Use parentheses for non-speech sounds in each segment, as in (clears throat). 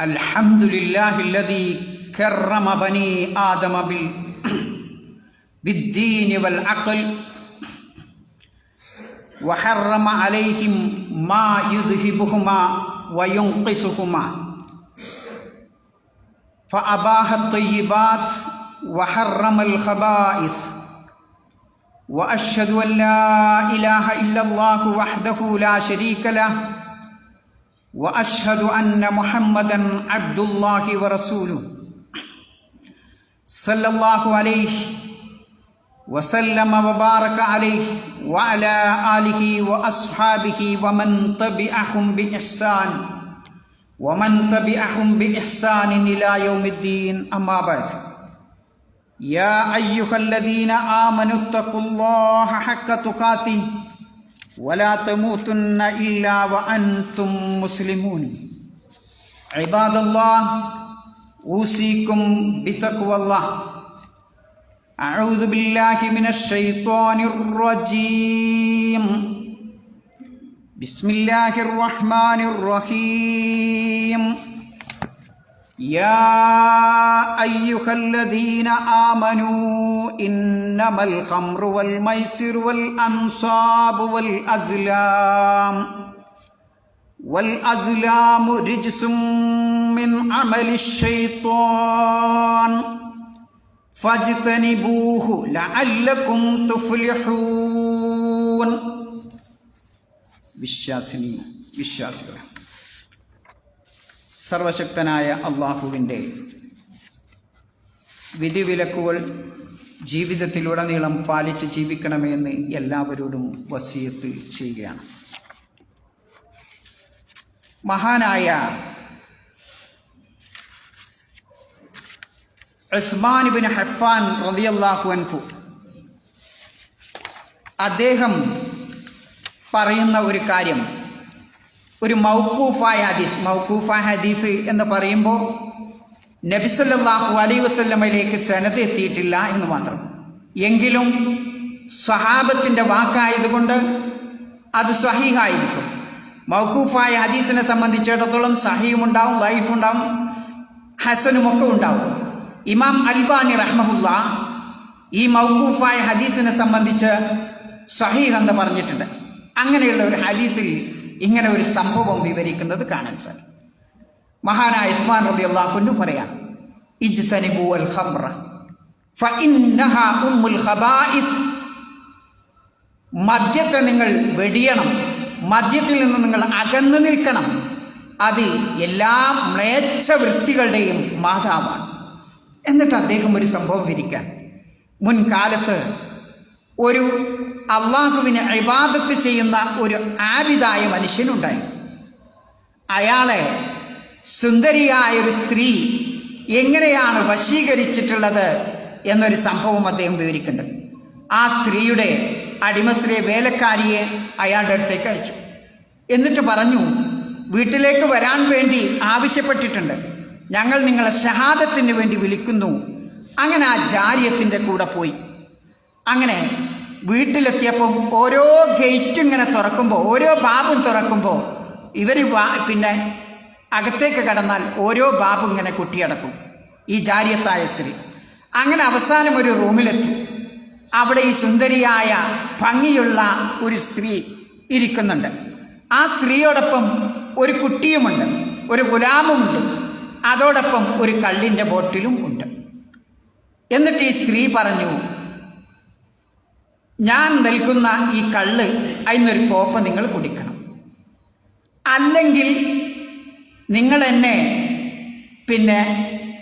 الحمد لله الذي كرم بني آدم بال بالدين والعقل وحرم عليهم ما يذهبهما وينقصهما. فأباح الطيبات وحرم الخبائث. وأشهد أن لا إله إلا الله وحده لا شريك له. وأشهد أن محمدا عبد الله ورسوله صلى الله عليه وسلم وبارك عليه وعلى آله وأصحابه ومن تبعهم بإحسان ومن تبعهم بإحسان إلى يوم الدين. أما بعد يا أيها الذين آمنوا اتقوا الله حق تقاته ولا تموتن الا وانتم مسلمون عباد الله اوصيكم بتقوى الله اعوذ بالله من الشيطان الرجيم بسم الله الرحمن الرحيم يا أيها الذين آمنوا إنما الخمر والميسر والأنصاب والأزلام والأزلام رجس من عمل الشيطان فاجتنبوه لعلكم تفلحون بالشاسنين بالشاسنين സർവശക്തനായ അള്ളാഹുവിന്റെ വിധിവിലക്കുകൾ ജീവിതത്തിലുടനീളം പാലിച്ച് ജീവിക്കണമെന്ന് എല്ലാവരോടും വസീയത്ത് ചെയ്യുകയാണ്. മഹാനായ ഉസ്മാൻ ഹഫാൻ റളിയല്ലാഹു അൻഫു അദ്ദേഹം പറയുന്ന ഒരു കാര്യം ഒരു മൗക്കൂഫായ ഹദീസ്. മൗക്കൂഫായ ഹദീസ് എന്ന് പറയുമ്പോൾ നബിസല്ലാഹു അലൈ വസ്ല്ലമയിലേക്ക് സനത് എത്തിയിട്ടില്ല എന്ന് മാത്രം. എങ്കിലും സ്വഹാബത്തിന്റെ വാക്കായതുകൊണ്ട് അത് സഹീഹായിരിക്കും. മൗക്കൂഫായ ഹദീസിനെ സംബന്ധിച്ചിടത്തോളം സഹീമുണ്ടാവും ലൈഫുണ്ടാവും ഹസനുമൊക്കെ ഉണ്ടാവും. ഇമാം അൽബാനി റഹ്മഹുല്ല ഈ മൗക്കൂഫായ ഹദീസിനെ സംബന്ധിച്ച് സഹീഹ് എന്ന് പറഞ്ഞിട്ടുണ്ട്. അങ്ങനെയുള്ള ഒരു ഹദീത്തിൽ ഇങ്ങനെ ഒരു സംഭവം വിവരിക്കുന്നത് കാണാൻ സാധിക്കും. മഹാനായ ഉസ്മാൻ റബി അള്ളാഹുന്നു പറയാം ഇജ്തനിബു അൽ ഖംറ ഖബായിസ് മദ്യത്തെ നിങ്ങൾ വെടിയണം മദ്യത്തിൽ നിന്ന് നിങ്ങൾ അകന്നു നിൽക്കണം. അത് എല്ലാ മ്ലേച്ഛ വൃത്തികളുടെയും മാതാവാണ്. എന്നിട്ട് അദ്ദേഹം ഒരു സംഭവം വിരിക്കാൻ മുൻകാലത്ത് ഒരു അള്ളാഹുവിന് ഇബാദത്ത് ചെയ്യുന്ന ഒരു ആബിദായ മനുഷ്യനുണ്ടായി. അയാളെ സുന്ദരിയായ ഒരു സ്ത്രീ എങ്ങനെയാണ് വശീകരിച്ചിട്ടുള്ളത് എന്നൊരു സംഭവം അദ്ദേഹം വിവരിക്കുന്നുണ്ട്. ആ സ്ത്രീയുടെ അടിമസ്ത്രീ വേലക്കാരിയെ അയാളുടെ അടുത്തേക്ക് അയച്ചു. എന്നിട്ട് പറഞ്ഞു വീട്ടിലേക്ക് വരാൻ വേണ്ടി ആവശ്യപ്പെട്ടിട്ടുണ്ട്. ഞങ്ങൾ നിങ്ങളെ ഷഹാദത്തിന് വേണ്ടി വിളിക്കുന്നു. അങ്ങനെ ആ ജാര്യത്തിന്റെ കൂടെ പോയി. അങ്ങനെ വീട്ടിലെത്തിയപ്പം ഓരോ ഗേറ്റും ഇങ്ങനെ തുറക്കുമ്പോൾ ഓരോ ബാബും തുറക്കുമ്പോൾ ഇവർ പിന്നെ അകത്തേക്ക് കടന്നാൽ ഓരോ ബാബും ഇങ്ങനെ കുട്ടിയടക്കും. ഈ ജാര്യത്തായ സ്ത്രീ. അങ്ങനെ അവസാനം ഒരു റൂമിലെത്തി. അവിടെ ഈ സുന്ദരിയായ ഭംഗിയുള്ള ഒരു സ്ത്രീ ഇരിക്കുന്നുണ്ട്. ആ സ്ത്രീയോടൊപ്പം ഒരു കുട്ടിയുമുണ്ട് ഒരു ഗുലാമുമുണ്ട്. അതോടൊപ്പം ഒരു കള്ളിന്റെ ബോട്ടിലും ഉണ്ട്. എന്നിട്ട് ഈ സ്ത്രീ പറഞ്ഞു ഞാൻ നൽകുന്ന ഈ കള്ള് അതിനൊരു കോപ്പ നിങ്ങൾ കുടിക്കണം. അല്ലെങ്കിൽ നിങ്ങൾ എന്നെ പിന്നെ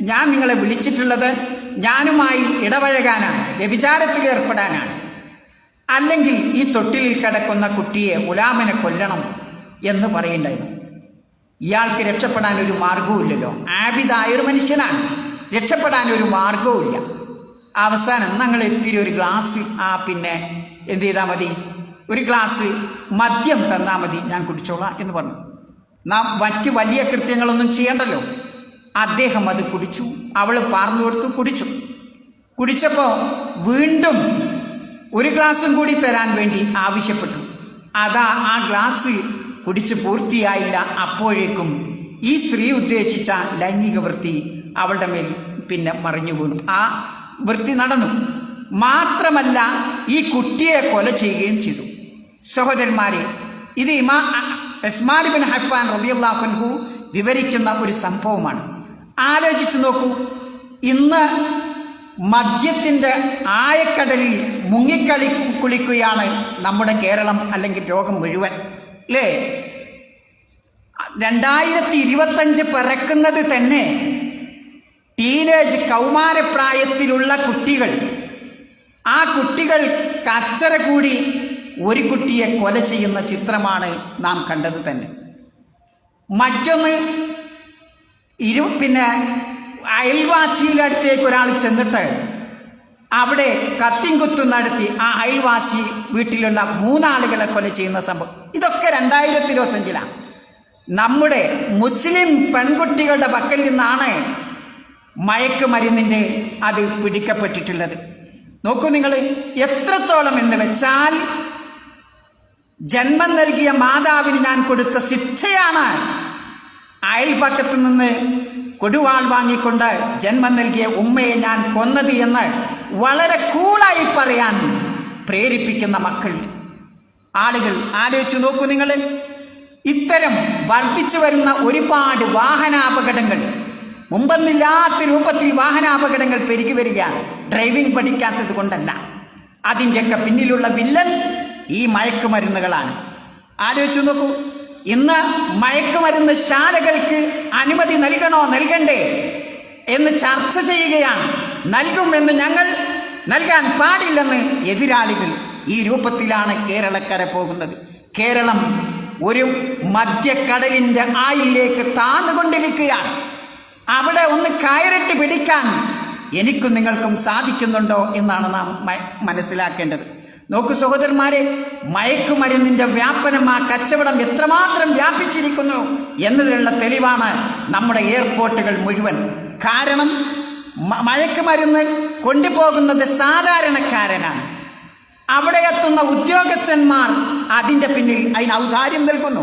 ഞാൻ നിങ്ങളെ വിളിച്ചിട്ടുള്ളത് ഞാനുമായി ഇടപഴകാനാണ് വ്യഭിചാരത്തിൽ ഏർപ്പെടാനാണ്. അല്ലെങ്കിൽ ഈ തൊട്ടിലിൽ കിടക്കുന്ന കുട്ടിയെ ഗുലാമിനെ കൊല്ലണം എന്ന് പറയേണ്ടായിരുന്നു ഇയാൾക്ക് രക്ഷപ്പെടാൻ ഒരു മാർഗവുമില്ലല്ലോ ആബിദായ ഒരു മനുഷ്യനാണ്. രക്ഷപ്പെടാൻ ഒരു മാർഗവുമില്ല അവസാനം ഞങ്ങൾ ഇത്തിരി ഒരു ഗ്ലാസ് ആ പിന്നെ എന്ത് ചെയ്താൽ മതി? ഒരു ഗ്ലാസ് മദ്യം തന്നാൽ മതി ഞാൻ കുടിച്ചോളാം എന്ന് പറഞ്ഞു. നാം മറ്റ് വലിയ കൃത്യങ്ങളൊന്നും ചെയ്യണ്ടല്ലോ. അദ്ദേഹം അത് കുടിച്ചു അവൾ പാർന്നു കൊടുത്തു കുടിച്ചു. കുടിച്ചപ്പോൾ വീണ്ടും ഒരു ഗ്ലാസും കൂടി തരാൻ വേണ്ടി ആവശ്യപ്പെട്ടു. അതാ ആ ഗ്ലാസ് കുടിച്ച് പൂർത്തിയായില്ല. അപ്പോഴേക്കും ഈ സ്ത്രീ ഉദ്ദേശിച്ച ലൈംഗിക വൃത്തി അവളുടെ മേൽ പിന്നെ മറിഞ്ഞു വീണു ആ വൃത്തി നടന്നു. മാത്രമല്ല ഈ കുട്ടിയെ കൊല ചെയ്യുകയും ചെയ്തു. സഹോദരന്മാരെ ഇത് ഇമാ എസ്മാലിബിൻ ബിൻ ഹഫാൻ റബിയുല്ലാഹുൻഹു വിവരിക്കുന്ന ഒരു സംഭവമാണ്. ആലോചിച്ചു നോക്കൂ ഇന്ന് മദ്യത്തിന്റെ ആയക്കടലിൽ മുങ്ങിക്കളി കുളിക്കുകയാണ് നമ്മുടെ കേരളം അല്ലെങ്കിൽ രോഗം മുഴുവൻ. അല്ലേ രണ്ടായിരത്തി ഇരുപത്തഞ്ച് പിറക്കുന്നത് തന്നെ ടീനേജ് കൗമാരപ്രായത്തിലുള്ള കുട്ടികൾ. ആ കുട്ടികൾ കച്ചറ കൂടി ഒരു കുട്ടിയെ കൊല ചെയ്യുന്ന ചിത്രമാണ് നാം കണ്ടത് തന്നെ. മറ്റൊന്ന് ഇരു പിന്നെ അയൽവാസിയിലടുത്തേക്ക് ഒരാൾ ചെന്നിട്ട് അവിടെ കത്തിയും കുത്തും നടത്തി ആ അയൽവാസി വീട്ടിലുള്ള മൂന്നാളുകളെ കൊല ചെയ്യുന്ന സംഭവം. ഇതൊക്കെ രണ്ടായിരത്തി ഇരുപത്തഞ്ചിലാണ് നമ്മുടെ മുസ്ലിം പെൺകുട്ടികളുടെ പക്കൽ നിന്നാണ് മയക്കുമരുന്നിന്റെ അത് പിടിക്കപ്പെട്ടിട്ടുള്ളത്. നോക്കൂ നിങ്ങൾ എത്രത്തോളം എന്ന് വെച്ചാൽ ജന്മം നൽകിയ മാതാവിന് ഞാൻ കൊടുത്ത ശിക്ഷയാണ്. അയൽപക്കത്ത് നിന്ന് കൊടുവാൾ വാങ്ങിക്കൊണ്ട് ജന്മം നൽകിയ ഉമ്മയെ ഞാൻ കൊന്നത് എന്ന് വളരെ കൂളായി പറയാൻ പ്രേരിപ്പിക്കുന്ന മക്കൾ. ആളുകൾ ആലോചിച്ചു നോക്കൂ നിങ്ങൾ ഇത്തരം വർദ്ധിച്ചു വരുന്ന ഒരുപാട് വാഹനാപകടങ്ങൾ മുമ്പൊന്നില്ലാത്ത രൂപത്തിൽ വാഹനാപകടങ്ങൾ പെരുകി വരികയാണ് ഡ്രൈവിംഗ് പഠിക്കാത്തത് കൊണ്ടല്ല. അതിന്റെയൊക്കെ പിന്നിലുള്ള വില്ലൻ ഈ മയക്കുമരുന്നുകളാണ്. ആലോചിച്ചു നോക്കൂ. ഇന്ന് മയക്കുമരുന്ന് ശാലകൾക്ക് അനുമതി നൽകണോ നൽകണ്ടേ എന്ന് ചർച്ച ചെയ്യുകയാണ്. നൽകുമെന്ന് ഞങ്ങൾ നൽകാൻ പാടില്ലെന്ന് എതിരാളികൾ ഈ രൂപത്തിലാണ് കേരളക്കര പോകുന്നത്. കേരളം ഒരു മദ്യക്കടലിന്റെ ആയിലേക്ക് താന്നുകൊണ്ടിരിക്കുകയാണ്. അവിടെ ഒന്ന് കയറിട്ട് പിടിക്കാൻ എനിക്കും നിങ്ങൾക്കും സാധിക്കുന്നുണ്ടോ എന്നാണ് നാം മനസ്സിലാക്കേണ്ടത്. നോക്കു സഹോദരന്മാരെ മയക്കുമരുന്നിന്റെ വ്യാപനം ആ കച്ചവടം എത്രമാത്രം വ്യാപിച്ചിരിക്കുന്നു എന്നതിനുള്ള തെളിവാണ് നമ്മുടെ എയർപോർട്ടുകൾ മുഴുവൻ. കാരണം മയക്കുമരുന്ന് കൊണ്ടുപോകുന്നത് സാധാരണക്കാരനാണ്. അവിടെ എത്തുന്ന ഉദ്യോഗസ്ഥന്മാർ അതിന്റെ പിന്നിൽ അതിന് ഔദാര്യം നൽകുന്നു.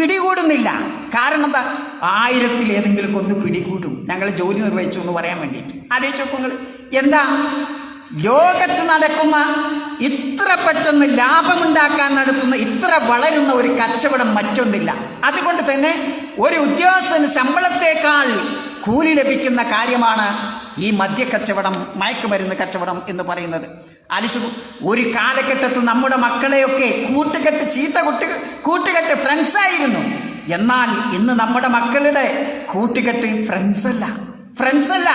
പിടികൂടുന്നില്ല. കാരണം എന്താ? ആയിരത്തിൽ ഏതെങ്കിലുമൊക്കെ ഒന്ന് പിടികൂടും. ഞങ്ങൾ ജോലി നിർവഹിച്ചു എന്ന് പറയാൻ വേണ്ടിയിട്ട്. ആലോചിച്ച് എന്താ? ലോകത്ത് നടക്കുന്ന ഇത്ര പെട്ടെന്ന് ലാഭമുണ്ടാക്കാൻ നടത്തുന്ന ഇത്ര വളരുന്ന ഒരു കച്ചവടം മറ്റൊന്നില്ല. അതുകൊണ്ട് തന്നെ ഒരു ഉദ്യോഗസ്ഥന് ശമ്പളത്തേക്കാൾ കൂലി ലഭിക്കുന്ന കാര്യമാണ് ഈ മദ്യക്കച്ചവടം മയക്കുമരുന്ന് കച്ചവടം എന്ന് പറയുന്നത്. അലിച്ചു ഒരു കാലഘട്ടത്ത് നമ്മുടെ മക്കളെയൊക്കെ കൂട്ടുകെട്ട് ചീത്ത കുട്ടി കൂട്ടുകെട്ട് ഫ്രണ്ട്സ് ആയിരുന്നു. എന്നാൽ ഇന്ന് നമ്മുടെ മക്കളുടെ കൂട്ടുകെട്ട് ഫ്രണ്ട്സ് അല്ല ഫ്രണ്ട്സ് അല്ല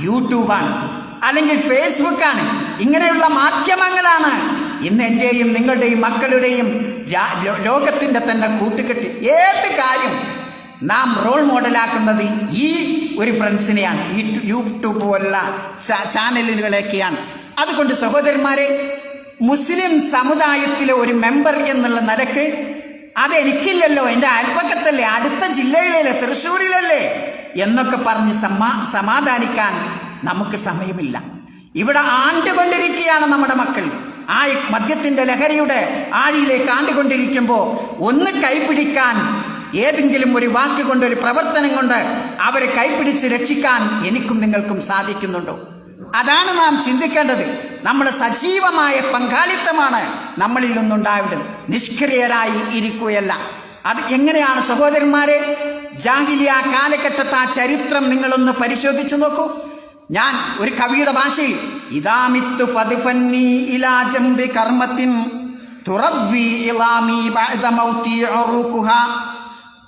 യൂട്യൂബാണ്. അല്ലെങ്കിൽ ഫേസ്ബുക്കാണ്. ഇങ്ങനെയുള്ള മാധ്യമങ്ങളാണ് ഇന്ന് എന്റെയും നിങ്ങളുടെയും മക്കളുടെയും ലോകത്തിന്റെ തന്നെ കൂട്ടുകെട്ട്. ഏത് കാര്യം നാം റോൾ മോഡലാക്കുന്നത് ഈ ഒരു ഫ്രണ്ട്സിനെയാണ്. ഈ യൂട്യൂബ് പോലുള്ള ചാനലുകളൊക്കെയാണ്. അതുകൊണ്ട് സഹോദരന്മാരെ മുസ്ലിം സമുദായത്തിലെ ഒരു മെമ്പർ എന്നുള്ള നിലയ്ക്ക് അതെനിക്കില്ലല്ലോ എന്റെ അയൽപ്പക്കത്തല്ലേ അടുത്ത ജില്ലയിലല്ലേ തൃശ്ശൂരിലല്ലേ? എന്നൊക്കെ പറഞ്ഞ് സമാ സമാധാനിക്കാൻ നമുക്ക് സമയമില്ല. ഇവിടെ ആണ്ടുകൊണ്ടിരിക്കുകയാണ് നമ്മുടെ മക്കൾ. ആ മദ്യത്തിന്റെ ലഹരിയുടെ ആഴിയിലേക്ക് ആണ്ടുകൊണ്ടിരിക്കുമ്പോൾ ഒന്ന് കൈപിടിക്കാൻ ഏതെങ്കിലും ഒരു വാക്ക് കൊണ്ട് ഒരു പ്രവർത്തനം കൊണ്ട് അവരെ കൈപിടിച്ച് രക്ഷിക്കാൻ എനിക്കും നിങ്ങൾക്കും സാധിക്കുന്നുണ്ടോ? അതാണ് നാം ചിന്തിക്കേണ്ടത്. നമ്മൾ സജീവമായ പങ്കാളിത്തമാണ് നമ്മളിൽ നിന്നുണ്ടാവേണ്ടത്. നിഷ്ക്രിയരായി ഇരിക്കുകയല്ല. അത് എങ്ങനെയാണ് സഹോദരന്മാരെ? ജാഹിലിയ കാലഘട്ടത്തെ ആ ചരിത്രം നിങ്ങളൊന്ന് പരിശോധിച്ചു നോക്കൂ. ഞാൻ ഒരു കവിയുടെ ഭാഷയിൽ ഇതാമിത്തു ഫദ്ഫന്നി ഇലാ ജംബി കർമ്മത്തിൻ തുറവ്വി ഇളാമി ബഅദ മൗതി ഉറൂഖുഹാ.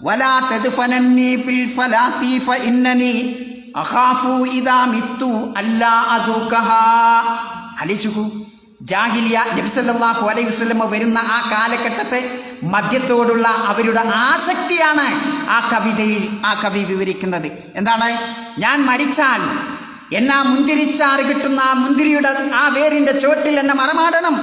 വലാ തദ്ഫനന്നി ഫിൽ അഖാഫു ഇതാ മിത്തു അല്ലാ അദുകഹാ അലിച്ചുകു ജാഹിലിയ നബിസല്ലാഹു അലൈഹി വസ്ലമ വരുന്ന ആ കാലഘട്ടത്തെ മദ്യത്തോടുള്ള അവരുടെ ആസക്തിയാണ് ആ കവിതയിൽ ആ കവി വിവരിക്കുന്നത്. എന്താണ്? ഞാൻ മരിച്ചാൽ എന്നാ മുന്തിരിച്ചാറ് കിട്ടുന്ന ആ മുന്തിരിയുടെ ആ വേരിന്റെ ചോട്ടിൽ എന്നെ മറമാടണം.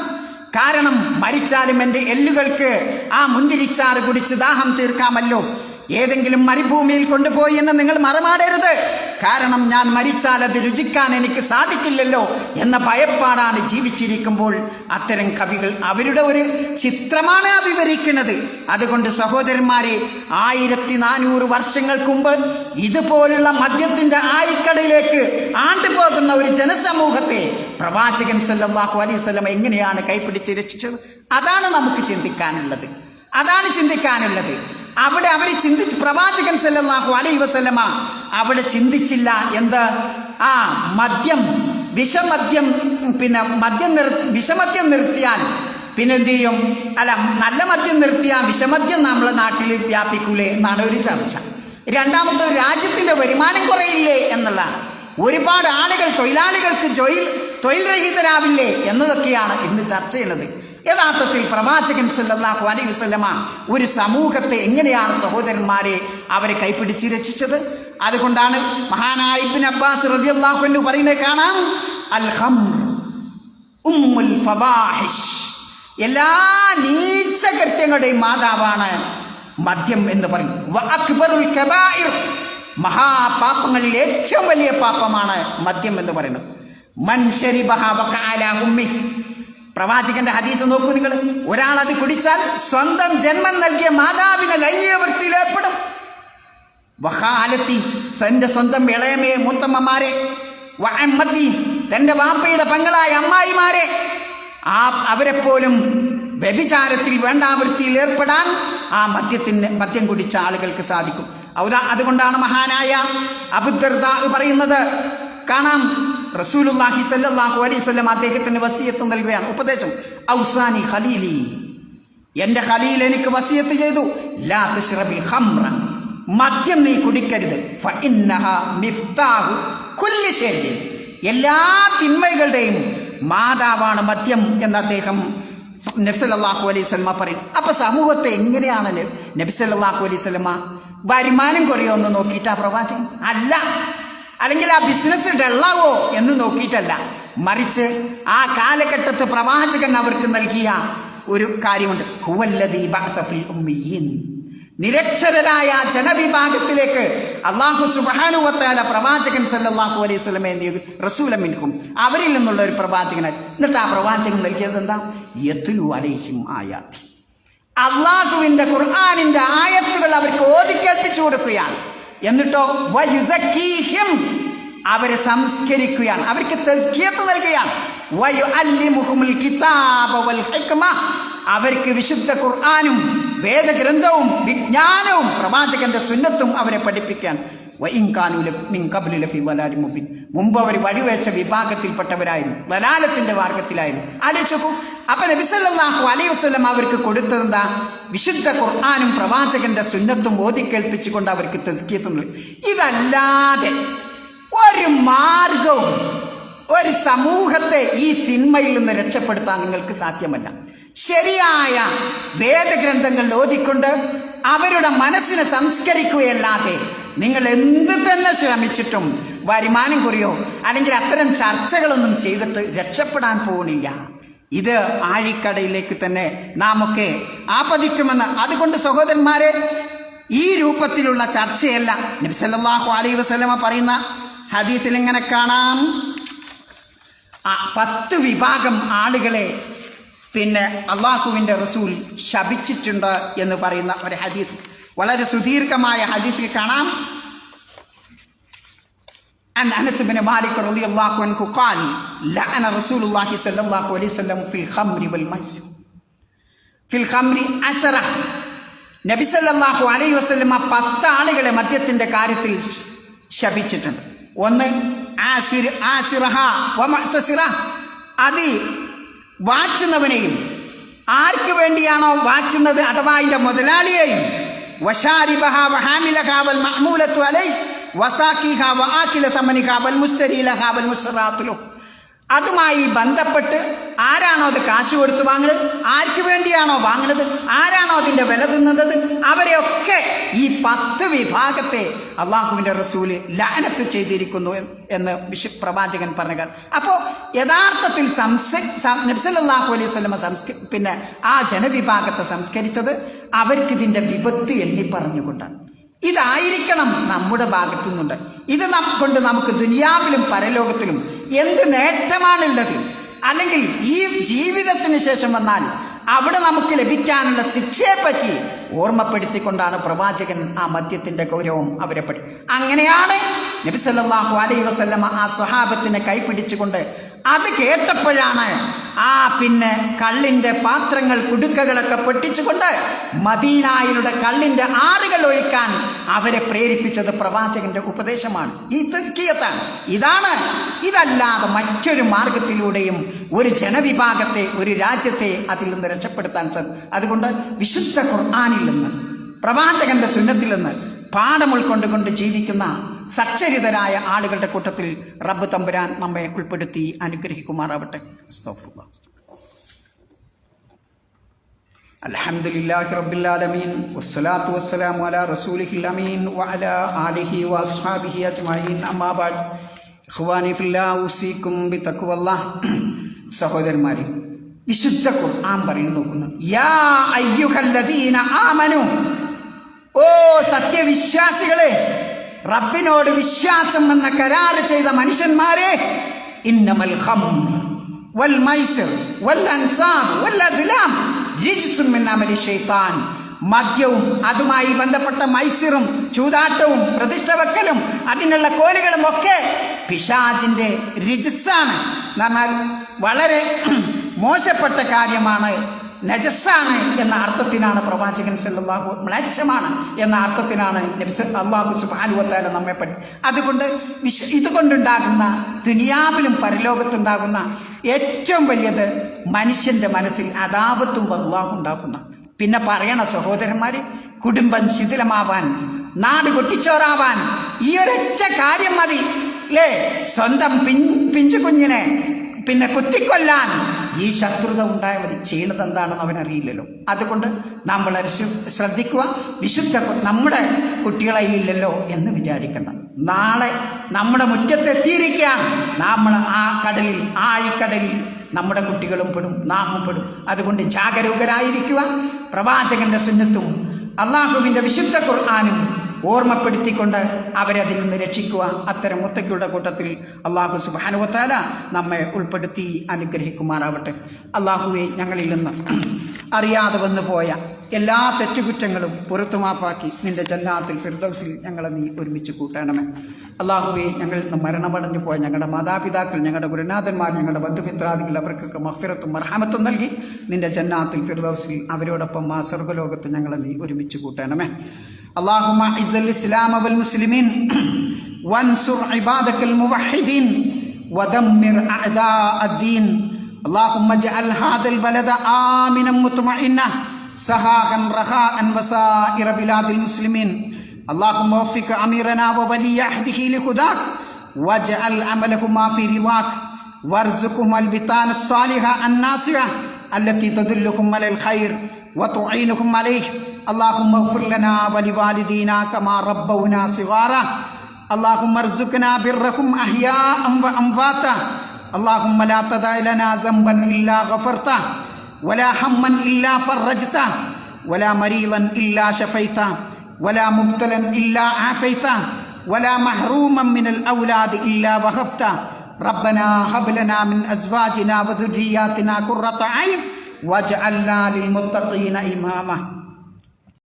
കാരണം മരിച്ചാലും എന്റെ എല്ലുകൾക്ക് ആ മുന്തിരിച്ചാറ് കുടിച്ച് ദാഹം തീർക്കാമല്ലോ. ഏതെങ്കിലും മരുഭൂമിയിൽ കൊണ്ടുപോയി എന്ന് നിങ്ങൾ മറമാടരുത്. കാരണം ഞാൻ മരിച്ചാൽ അത് രുചിക്കാൻ എനിക്ക് സാധിക്കില്ലല്ലോ എന്ന ഭയപ്പാടാണ് ജീവിച്ചിരിക്കുമ്പോൾ അത്തരം കവികൾ അവരുടെ ഒരു ചിത്രമാണ് വിവരിക്കുന്നത് അതുകൊണ്ട് സഹോദരന്മാരെ ആയിരത്തി നാനൂറ് വർഷങ്ങൾക്ക് മുമ്പ് ഇതുപോലുള്ള മദ്യത്തിന്റെ ആയിക്കടയിലേക്ക് ആണ്ടുപോകുന്ന ഒരു ജനസമൂഹത്തെ പ്രവാചകൻ സല്ലല്ലാഹു അലൈഹി സ്വലം എങ്ങനെയാണ് കൈപ്പിടിച്ച് രക്ഷിച്ചത്? അതാണ് നമുക്ക് ചിന്തിക്കാനുള്ളത്. അതാണ് ചിന്തിക്കാനുള്ളത്. അവിടെ അവർ ചിന്തിച്ച് പ്രവാചകൻ സല്ലാഹു അലൈ വസല്ലമ അവിടെ ചിന്തിച്ചില്ല എന്ത്? ആ മദ്യം വിഷമദ്യം പിന്നെ മദ്യം നിർ വിഷമദ്യം നിർത്തിയാൽ പിന്നെ എന്ത് ചെയ്യും അല്ല നല്ല മദ്യം നിർത്തിയാൽ വിഷമദ്യം നമ്മളെ നാട്ടിൽ വ്യാപിക്കൂലേ എന്നാണ് ഒരു ചർച്ച. രണ്ടാമത്തെ രാജ്യത്തിന്റെ വരുമാനം കുറയില്ലേ എന്നുള്ള. ഒരുപാട് ആളുകൾ തൊഴിലാളികൾക്ക് തൊഴിൽ തൊഴിൽ രഹിതരാവില്ലേ എന്നതൊക്കെയാണ് ഇന്ന് ചർച്ച ചെയ്യുന്നത്. യഥാർത്ഥത്തിൽ പ്രവാചകൻ സല്ലല്ലാഹു അലൈഹി വസല്ലമ ഒരു സമൂഹത്തെ എങ്ങനെയാണ് സഹോദരന്മാരെ അവരെ കൈപ്പിടിച്ച് രക്ഷിച്ചത്? അതുകൊണ്ടാണ് മഹാനായ ഇബ്നു അബ്ബാസ് റളിയല്ലാഹു അൻഹു പറയുന്നത് കാണാം അൽ ഖംർ ഉമ്മുൽ ഫവാഹിഷ് എല്ലാ നീച്ച കൃത്യങ്ങളുടെയും മാതാവാണ് മദ്യം എന്ന് പറയും. അക്ബറുൽ കബായിർ. മഹാപാപങ്ങളിൽ ഏറ്റവും വലിയ പാപമാണ് മദ്യം എന്ന് പറയുന്നത്. മൻഷരി ഉമ്മി. പ്രവാചകന്റെ ഹദീസ് നോക്കൂ നിങ്ങൾ. ഒരാൾ അത് കുടിച്ചാൽ സ്വന്തം ജന്മം നൽകിയ മാതാവിനെ ലൈംഗിക വൃത്തിയിൽ ഏർപ്പെടും. വഹാലത്തി തന്റെ സ്വന്തം ഇളയമയെ മൂത്തമ്മമാരെ. വഅമ്മത്തി തന്റെ വാപ്പയുടെ പങ്കളായ അമ്മായിമാരെ. ആ അവരെപ്പോലും വ്യഭിചാരത്തിൽ വേണ്ടാവൃത്തിയിൽ ഏർപ്പെടാൻ ആ മദ്യത്തിന് മദ്യം കുടിച്ച ആളുകൾക്ക് സാധിക്കും. അതുകൊണ്ടാണ് മഹാനായ അബുദർദ പറയുന്നത്. കാണാം റസൂലുല്ലാഹി സല്ലല്ലാഹു അലൈഹി വസല്ലം അദ്ദേഹത്തിന് വസിയത്ത് നൽകുകയാണ്. ഉപദേശം ഔസാനി ഖലീലി. എന്റെ ഖലീൽ എനിക്ക് വസിയത്ത് ചെയ്തു. ലാ തശ്റബിൽ ഖംറ. മദ്യം നീ കുടിക്കരുത്. മിഫ്താഹു കുല്ലി ശരി എല്ലാ തിന്മകളുടെയും മാതാവാണ് മദ്യം എന്ന് അദ്ദേഹം നബ്സല്ലാഹു അലൈഹി സ്വലമ പറയും. അപ്പൊ സമൂഹത്തെ എങ്ങനെയാണ് ന- നബി സല്ലല്ലാഹു അലൈഹി സ്വലമ വരുമാനം കുറയോ എന്ന് നോക്കിയിട്ടാ പ്രവാചകൻ? അല്ല. അല്ലെങ്കിൽ ആ ബിസിനസ് ഡള്ളാവോ എന്ന് നോക്കിയിട്ടല്ല. മറിച്ച് ആ കാലഘട്ടത്ത് പ്രവാചകൻ അവർക്ക് നൽകിയ ഒരു കാര്യമുണ്ട്. ഹുവല്ലദീ ബഅസ ഫിൽ ഉമ്മീൻ നിരക്ഷരരായ ജനവിഭാഗത്തിലേക്ക് അള്ളാഹു സുബാനുവത്താല പ്രവാചകൻ സല്ലാഹു അലൈഹി സ്വലമെ റസൂലമിൻഹും അവരിൽ നിന്നുള്ള ഒരു പ്രവാചകനായി എന്നിട്ട് ആ പ്രവാചകൻ നൽകിയത് എന്താ? യത്തുലു അലൈഹിം ആയാത്തി അള്ളാഹുവിന്റെ ഖുർആാനിന്റെ ആയത്തുകൾ അവർക്ക് ഓതിക്കേൽപ്പിച്ചു കൊടുക്കുകയാണ്. എന്നിട്ടോ വയുസക്കീഹിം അവരെ സംസ്കരിക്കുകയാണ്. അവർക്ക് തസ്കിയത്ത് നൽകുകയാണ്. വയു അല്ലി കിതാബ വൽ ഹൈക്കമ അവർക്ക് വിശുദ്ധ ഖുർആാനും വേദഗ്രന്ഥവും വിജ്ഞാനവും പ്രവാചകന്റെ സുന്നത്തും അവരെ പഠിപ്പിക്കാൻ മുബിൻ. മുമ്പ് അവർ വഴിവെച്ച വിഭാഗത്തിൽപ്പെട്ടവരായിരുന്നു. വലാലത്തിന്റെ മാർഗത്തിലായിരുന്നു. ആലോചിച്ചു അപ്പൊ നബിസല്ലാഹു അലൈഹി വസ്ലം അവർക്ക് കൊടുത്തതെന്താ വിശുദ്ധ ഖുർആാനും പ്രവാചകന്റെ സുന്നത്തും ഓതിക്കേൽപ്പിച്ചുകൊണ്ട് അവർക്ക് തെക്കിയെത്തുന്നത് ഇതല്ലാതെ ഒരു മാർഗവും ഒരു സമൂഹത്തെ ഈ തിന്മയിൽ നിന്ന് രക്ഷപ്പെടുത്താൻ നിങ്ങൾക്ക് സാധ്യമല്ല. ശരിയായ വേദഗ്രന്ഥങ്ങൾ ഓതിക്കൊണ്ട് അവരുടെ മനസ്സിനെ സംസ്കരിക്കുകയല്ലാതെ നിങ്ങൾ എന്ത് തന്നെ ശ്രമിച്ചിട്ടും വരുമാനം കുറയോ അല്ലെങ്കിൽ അത്തരം ചർച്ചകളൊന്നും ചെയ്തിട്ട് രക്ഷപ്പെടാൻ പോകുന്നില്ല ഇത് ആഴിക്കടയിലേക്ക് തന്നെ നാം ഒക്കെ ആപതിക്കുമെന്ന് അതുകൊണ്ട് സഹോദരന്മാരെ ഈ രൂപത്തിലുള്ള ചർച്ചയല്ല. നബി അലൈ വസ്ലമ പറയുന്ന ഹദീസിൽ ഇങ്ങനെ കാണാം? പത്ത് വിഭാഗം ആളുകളെ പിന്നെ അള്ളാഹുവിന്റെ റസൂൽ ശപിച്ചിട്ടുണ്ട് എന്ന് പറയുന്ന ഒരു ഹദീസ്. വളരെ സുദീർഘമായ ഹദീസിൽ കാണാം عن انس بن مالك رضي الله عنه قال لعن رسول الله صلى الله عليه وسلم في الخمر والميسر في الخمر عشرة നബി സല്ലല്ലാഹു അലൈഹി വസല്ലമ പത്ത് ആളുകളെ മദ്യത്തിന്റെ കാര്യത്തിൽ ശ- ശപിച്ചിട്ടുണ്ട് ഒന്ന് ആസിർ ആസിറഹ വമഅ്തസിറ അത് വാച്ചുന്നവനെയും ആർക്ക് വേണ്ടിയാണോ വാച്ചുന്നത് അഥവാ അതിന്റെ മുതലാളിയെയും وشاربها وحاملها والمعمولة عليه وساقيها وآكل ثمنها والمشتري لها والمشترات له അതുമായി ബന്ധപ്പെട്ട് ആരാണോ അത് കാശ് കൊടുത്ത് വാങ്ങുന്നത്? ആർക്ക് വേണ്ടിയാണോ വാങ്ങുന്നത്? ആരാണോ അതിന്റെ വില തിന്നുന്നത്? അവരെയൊക്കെ ഈ പത്ത് വിഭാഗത്തെ അള്ളാഹുവിന്റെ റസൂൽ ലാനത്ത് ചെയ്തിരിക്കുന്നു എന്ന് വിശു പ്രവാചകൻ പറഞ്ഞു അപ്പോൾ യഥാർത്ഥത്തിൽ സംസ അലൈഹി സ്വലമ സംസ്ക പിന്നെ ആ ജനവിഭാഗത്തെ സംസ്കരിച്ചത് അവർക്കിതിന്റെ വിപത്ത് എണ്ണി പറഞ്ഞുകൊണ്ടാണ്. ഇതായിരിക്കണം നമ്മുടെ ഭാഗത്തു നിന്നുണ്ട് ഇത് കൊണ്ട് നമുക്ക് ദുനിയാവിലും പരലോകത്തിലും എന്ത് നേട്ടമാണുള്ളത്? അല്ലെങ്കിൽ ഈ ജീവിതത്തിന് ശേഷം വന്നാൽ അവിടെ നമുക്ക് ലഭിക്കാനുള്ള ശിക്ഷയെപ്പറ്റി ഓർമ്മപ്പെടുത്തിക്കൊണ്ടാണ് പ്രവാചകൻ ആ മദ്യത്തിന്റെ ഗൗരവം അവരെ പഠി അങ്ങനെയാണ് നബി അലൈ വസല്ലമ ആ സ്വഹാബത്തിനെ കൈപിടിച്ചുകൊണ്ട് അത് കേട്ടപ്പോഴാണ് ആ പിന്നെ കള്ളിന്റെ പാത്രങ്ങൾ കുടുക്കകളൊക്കെ പൊട്ടിച്ചുകൊണ്ട് മദീനായിലൂടെ കള്ളിന്റെ ആറുകൾ ഒഴിക്കാൻ അവരെ പ്രേരിപ്പിച്ചത് പ്രവാചകന്റെ ഉപദേശമാണ്. ഈ തസ്കിയത്താണ്. ഇതാണ്. ഇതല്ലാതെ മറ്റൊരു മാർഗത്തിലൂടെയും ഒരു ജനവിഭാഗത്തെ ഒരു രാജ്യത്തെ അതിൽ നിന്ന് രക്ഷപ്പെടുത്താൻ സാധിക്കും അതുകൊണ്ട് വിശുദ്ധ ഖുർആാനിൽ നിന്ന് പ്രവാചകന്റെ സുന്നത്തിൽ നിന്ന് പാഠം ഉൾക്കൊണ്ടുകൊണ്ട് ജീവിക്കുന്ന സച്ചരിതരായ ആളുകളുടെ കൂട്ടത്തിൽ റബ്ബ് തമ്പുരാൻ നമ്മെ ഉൾപ്പെടുത്തി അനുഗ്രഹിക്കുമാറാവട്ടെ. അലഹമുല്ലാഹി ആലമീൻ. വസ്സലാത്തു വസ്സലാമു അലാ റസൂലിഹിൽ അമീൻ വഅലാ ആലിഹി വഅസ്ഹാബിഹി അജ്മഈൻ. അമ്മാ ബഅദ് ഇഖ്വാനി ഫില്ലാഹ് ഉസീക്കും ബിതഖ്വല്ലാഹ്. സഹോദരന്മാരെ വിശുദ്ധ ഖുർആൻ പറയുന്നു നോക്കുന്നു. യാ അയ്യുഹല്ലദീന ആമനു. ഓ സത്യവിശ്വാസികളെ റബ്ബിനോട് വിശ്വാസം എന്ന കരാർ ചെയ്ത മനുഷ്യന്മാരെ ഇന്നമൽ വൽ മൈസർ വൽ അൻസാബ് വൽ ശൈത്താൻ. മദ്യവും അതുമായി ബന്ധപ്പെട്ട മൈസിറും ചൂതാട്ടവും പ്രതിഷ്ഠ വെക്കലും അതിനുള്ള കോലുകളും ഒക്കെ പിശാജിന്റെ രിജിസാണ് എന്ന് പറഞ്ഞാൽ വളരെ മോശപ്പെട്ട കാര്യമാണ് നജസ്സാണ് എന്ന അർത്ഥത്തിനാണ് പ്രവാചകൻ സല്ലാഹു മ്ലേച്ഛമാണ് എന്ന അർത്ഥത്തിനാണ് നബ്സ് അള്ളാഹു സുബാനുവത്താല നമ്മെ പഠി അതുകൊണ്ട് വിശ ഇതുകൊണ്ടുണ്ടാകുന്ന ദുനിയാവിലും പരലോകത്തുണ്ടാകുന്ന ഏറ്റവും വലിയത് മനുഷ്യന്റെ മനസ്സിൽ അതാപത്തും അള്ളാഹു ഉണ്ടാക്കുന്ന. പിന്നെ പറയണ സഹോദരന്മാർ കുടുംബം ശിഥിലമാവാൻ നാട് കൊട്ടിച്ചോറാവാൻ ഈ ഒരൊറ്റ കാര്യം മതി. അല്ലേ സ്വന്തം പിഞ്ചു കുഞ്ഞിനെ പിന്നെ കുത്തിക്കൊല്ലാൻ ഈ ശത്രുത ഉണ്ടായാൽ മതി. ചെയ്യണത് എന്താണെന്ന് അവനറിയില്ലല്ലോ. അതുകൊണ്ട് നാം വളരെ ശ്ര- ശ്രദ്ധിക്കുക. വിശുദ്ധ നമ്മുടെ കുട്ടികളതിലില്ലല്ലോ എന്ന് വിചാരിക്കണം നാളെ നമ്മുടെ മുറ്റത്തെത്തിയിരിക്കുകയാണ് നമ്മൾ ആ കടലിൽ ആഴിക്കടലിൽ നമ്മുടെ കുട്ടികളും പെടും നാമും പെടും. അതുകൊണ്ട് ജാഗരൂകരായിരിക്കുക. പ്രവാചകന്റെ സുന്നത്തും അള്ളാഹുവിന്റെ വിശുദ്ധ ഖുർആാനും ഓർമ്മപ്പെടുത്തിക്കൊണ്ട് അവരെ അതിൽ നിന്ന് രക്ഷിക്കുക. അത്തരം മുത്തക്കിയുടെ കൂട്ടത്തിൽ അള്ളാഹു സുബാനുവത്താല നമ്മെ ഉൾപ്പെടുത്തി അനുഗ്രഹിക്കുമാറാവട്ടെ. അള്ളാഹുവെ ഞങ്ങളിൽ നിന്ന് അറിയാതെ വന്നു പോയ എല്ലാ തെറ്റുകുറ്റങ്ങളും പുറത്തു മാപ്പാക്കി നിന്റെ ജന്നാത്തിൽ ഫിർദൗസിൽ ഞങ്ങളെ നീ ഒരുമിച്ച് കൂട്ടണമേ. അള്ളാഹുവെ ഞങ്ങൾ നിന്ന് മരണമടഞ്ഞു പോയ ഞങ്ങളുടെ മാതാപിതാക്കൾ ഞങ്ങളുടെ ഗുരുനാഥന്മാർ ഞങ്ങളുടെ ബന്ധുമിത്രാദികൾ അവർക്കൊക്കെ മഫിറത്തും മർഹാമത്തും നൽകി നിന്റെ ജന്നാത്തിൽ ഫിർദൗസിൽ അവരോടൊപ്പം ആ സ്വർഗലോകത്ത് ഞങ്ങളെ നീ ഒരുമിച്ച് കൂട്ടണമേ. اللهم اعز الإسلام والمسلمين (clears throat) وانصر عبادك الموحدين ودمر أعداء الدين. اللهم اجعل هذا البلد آمنا مطمئنا سخاء رخاء وسائر بلاد المسلمين. اللهم وفق أميرنا وولي عهده لهداك واجعل عملهما في رضاك وارزقهما البطانة الصالحة الناصعه التي تدلهم على الخير وتعينهم عليه. اللهم اغفر لنا ولوالدينا كما ربونا صغارا. اللهم ارزقنا برهم أحياء وأمواتا. اللهم لا تدع لنا ذنبا إلا غفرته ولا هما إلا فرجته ولا مريضا إلا شفيته ولا مبتلا إلا عافيته ولا محروما من الأولاد إلا وهبته. ربنا هب لنا من أزواجنا وذرياتنا قرة عين واجعلنا للمتقين إماما.